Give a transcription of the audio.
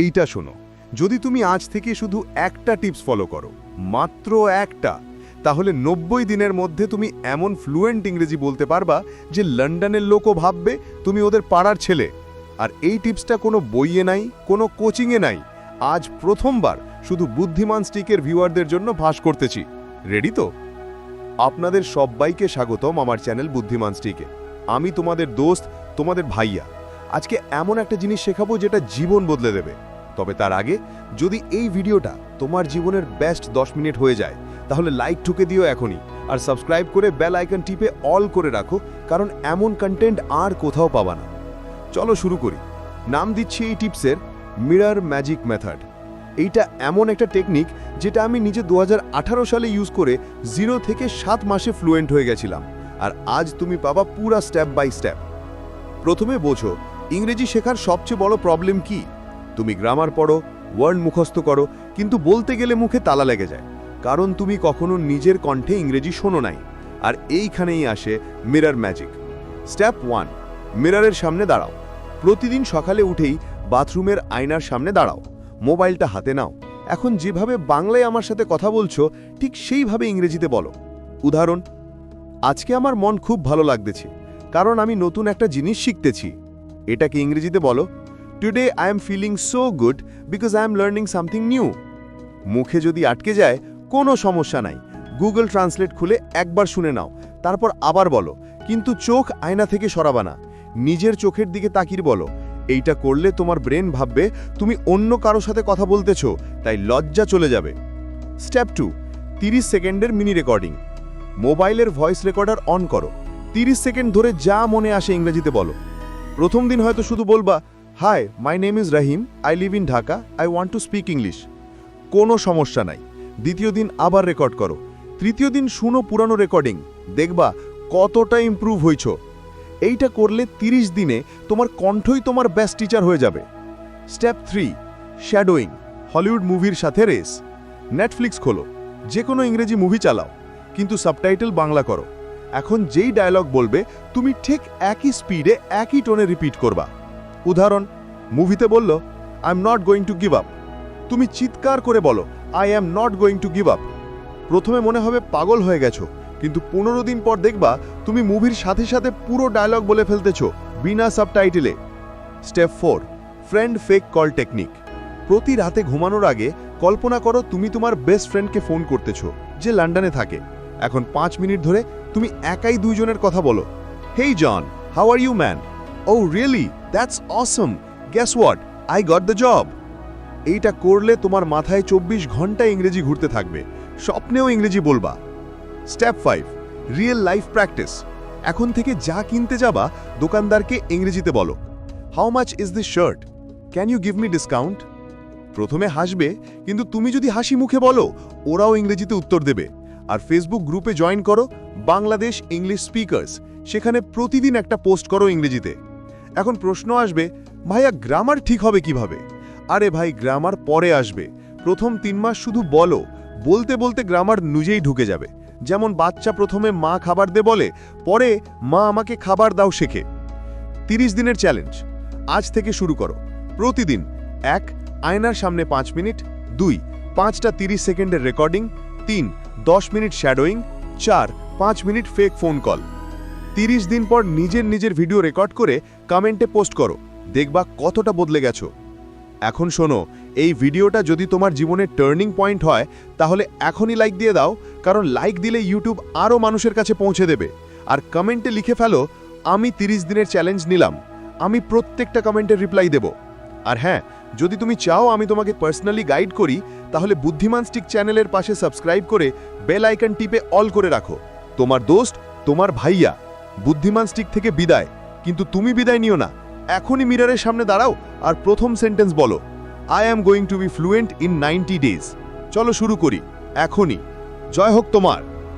এইটা শোনো, যদি তুমি আজ থেকে শুধু একটা টিপস ফলো করো, মাত্র একটা, তাহলে নব্বই দিনের মধ্যে তুমি এমন ফ্লুয়েন্ট ইংরেজি বলতে পারবা যে লন্ডনের লোকও ভাববে তুমি ওদের পাড়ার ছেলে। আর এই টিপসটা কোনো বইয়ে নাই, কোনো কোচিংয়ে নাই। আজ প্রথমবার শুধু বুদ্ধিমান স্টিকের ভিউয়ারদের জন্য ভাস করতেছি। রেডি তো? আপনাদের সবাইকে স্বাগতম আমার চ্যানেল বুদ্ধিমান স্টিকে। আমি তোমাদের দোস্ত, তোমাদের ভাইয়া। আজকে এমন একটা জিনিস শেখাবো যেটা জীবন বদলে দেবে। তবে তার আগে যদি এই ভিডিওটা তোমার জীবনের বেস্ট দশ মিনিট হয়ে যায়, তাহলে লাইক ঠুকে দিও এখনই। আর সাবস্ক্রাইব করে বেল আইকন টিপে অল করে রাখো, কারণ এমন কন্টেন্ট আর কোথাও পাবা না। চলো শুরু করি। নাম দিচ্ছি এই টিপসের মিরার ম্যাজিক মেথড এইটা এমন একটা টেকনিক যেটা আমি নিজে দু হাজার আঠারো সালে ইউজ করে জিরো থেকে সাত মাসে ফ্লুয়েন্ট হয়ে গেছিলাম। আর আজ তুমি পাবা পুরা স্টেপ বাই স্টেপ প্রথমে বোঝো ইংরেজি শেখার সবচেয়ে বড় প্রবলেম কি? তুমি গ্রামার পড়ো ওয়ার্ড মুখস্থ করো, কিন্তু বলতে গেলে মুখে তালা লেগে যায়। কারণ তুমি কখনো নিজের কণ্ঠে ইংরেজি শোনো নাই। আর এইখানেই আসে মিরার ম্যাজিক স্টেপ ওয়ান মিরারের সামনে দাঁড়াও। প্রতিদিন সকালে উঠেই বাথরুমের আয়নার সামনে দাঁড়াও। মোবাইলটা হাতে নাও। এখন যেভাবে বাংলায় আমার সাথে কথা বলছো, ঠিক সেইভাবে ইংরেজিতে বলো। উদাহরণ, আজকে আমার মন খুব ভালো লাগতেছে, কারণ আমি নতুন একটা জিনিস শিখতেছি। এটাকে ইংরেজিতে বলো today I am feeling so good because I am learning something new মুখে যদি আটকে যায়, কোনো সমস্যা নাই। গুগল ট্রান্সলেট খুলে একবার শুনে নাও, তারপর আবার বলো, কিন্তু চোখ আয়না থেকে সরাবা না, নিজের চোখের দিকে তাকির বলো। এইটা করলে তোমার ব্রেন ভাববে, তুমি অন্য কারও সাথে কথা বলতেছো, তাই লজ্জা চলে যাবে। স্টেপ টু তিরিশ সেকেন্ডের মিনি রেকর্ডিং মোবাইলের ভয়েস রেকর্ডার অন করো। তিরিশ সেকেন্ড ধরে যা মনে আসে ইংরেজিতে বলো। প্রথম দিন হয়তো শুধু বলবা hi my name is Rahim I live in Dhaka I want to speak English কোনো সমস্যা নাই। দ্বিতীয় দিন আবার রেকর্ড করো। তৃতীয় দিন শুনো পুরানো রেকর্ডিং দেখবা কতটা ইমপ্রুভ হইছ। এইটা করলে ৩০ দিনে তোমার কণ্ঠই তোমার বেস্ট টিচার হয়ে যাবে। স্টেপ থ্রি শ্যাডোয়িং হলিউড মুভির সাথে রেস নেটফ্লিক্স খোলো। যে কোনো ইংরেজি মুভি চালাও। কিন্তু সাবটাইটেল বাংলা করো। এখন যেই ডায়লগ বলবে, তুমি ঠিক একই স্পিডে একই টোনে রিপিট করবা। উদাহরণ মুভিতে বলল I am not going to give up তুমি চিৎকার করে বলো I am not going to give up প্রথমে মনে হবে পাগল হয়ে গেছো, কিন্তু পনেরো দিন পর দেখবা তুমি মুভির সাথে সাথে পুরো ডায়লগ বলে ফেলতেছো, বিনা সাবটাইটেলে step four friend fake call technique প্রতি রাতে ঘুমানোর আগে কল্পনা করো তুমি তোমার বেস্ট ফ্রেন্ডকে ফোন করতেছো, যে লন্ডনে থাকে। এখন পাঁচ মিনিট ধরে তুমি একাই দুইজনের কথা বলো। Hey John how are you man oh really that's awesome guess what I got the job এইটা করলে তোমার মাথায় চব্বিশ ঘণ্টা ইংরেজি ঘুরতে থাকবে। স্বপ্নেও ইংরেজি বলবা। Step five real life practice এখন থেকে যা কিনতে যাবা, দোকানদারকে ইংরেজিতে বলো। How much is this shirt can you give me discount প্রথমে হাসবে, কিন্তু তুমি যদি হাসি মুখে বলো, ওরাও ইংরেজিতে উত্তর দেবে। আর ফেসবুক গ্রুপে জয়েন করো বাংলাদেশ ইংলিশ স্পিকার্স সেখানে প্রতিদিন একটা পোস্ট করো ইংরেজিতে। এখন প্রশ্ন আসবে, ভাইয়া গ্রামার ঠিক হবে কীভাবে? আরে ভাই গ্রামার পরে আসবে। প্রথম তিন মাস শুধু বলো, বলতে বলতে গ্রামার নিজেই ঢুকে যাবে। যেমন বাচ্চা প্রথমে মা খাবার দে বলে, পরে মা আমাকে খাবার দাও শেখে। তিরিশ দিনের চ্যালেঞ্জ আজ থেকে শুরু করো। প্রতিদিন এক, আয়নার সামনে পাঁচ মিনিট। দুই, পাঁচটা তিরিশ সেকেন্ডের রেকর্ডিং তিন দশ মিনিট শ্যাডোয়িং চার, পাঁচ মিনিট ফেক ফোন কল তিরিশ দিন পর নিজের নিজের ভিডিও রেকর্ড করে কমেন্টে পোস্ট করো। দেখবা কতটা বদলে গেছো। এখন শোনো, এই ভিডিওটা যদি তোমার জীবনের টার্নিং পয়েন্ট হয়, তাহলে এখনই লাইক দিয়ে দাও, কারণ লাইক দিলে ইউটিউব আরও মানুষের কাছে পৌঁছে দেবে। আর কমেন্টে লিখে ফেলো, আমি তিরিশ দিনের চ্যালেঞ্জ নিলাম। আমি প্রত্যেকটা কমেন্টের রিপ্লাই দেব। আর হ্যাঁ যদি তুমি চাও আমি তোমাকে পার্সোনালি গাইড করি তাহলে বুদ্ধিমান স্টিক চ্যানেলের পাশে সাবস্ক্রাইব করে বেল আইকন টিপে অল করে রাখো। তোমার দোস্ত, তোমার ভাইয়া, বুদ্ধিমান স্টিক থেকে বিদায়। কিন্তু তুমি বিদায় নিও না। এখনই মিরারের সামনে দাঁড়াও আর প্রথম সেন্টেন্স বলো। I am going to be fluent in ninety days চলো শুরু করি। এখনই। জয় হোক তোমার।